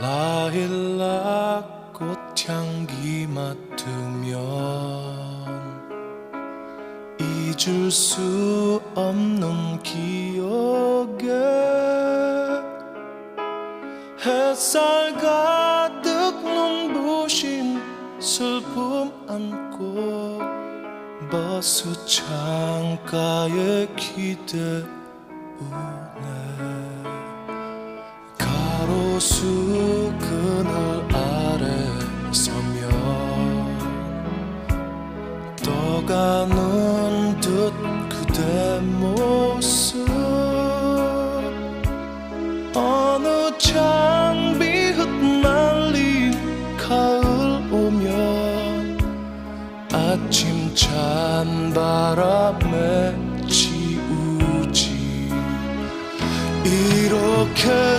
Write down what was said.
라일락 꽃향기 맡으면 잊을 수 없는 기억에 햇살 가득 눈부신 슬픔 안고 버스 창가에 기대 우네 가로수 그늘 아래 서며 떠가는 듯 그대 모습 어느 장비 흩날린 가을 오면 아침 찬 바람에 지우지. 이렇게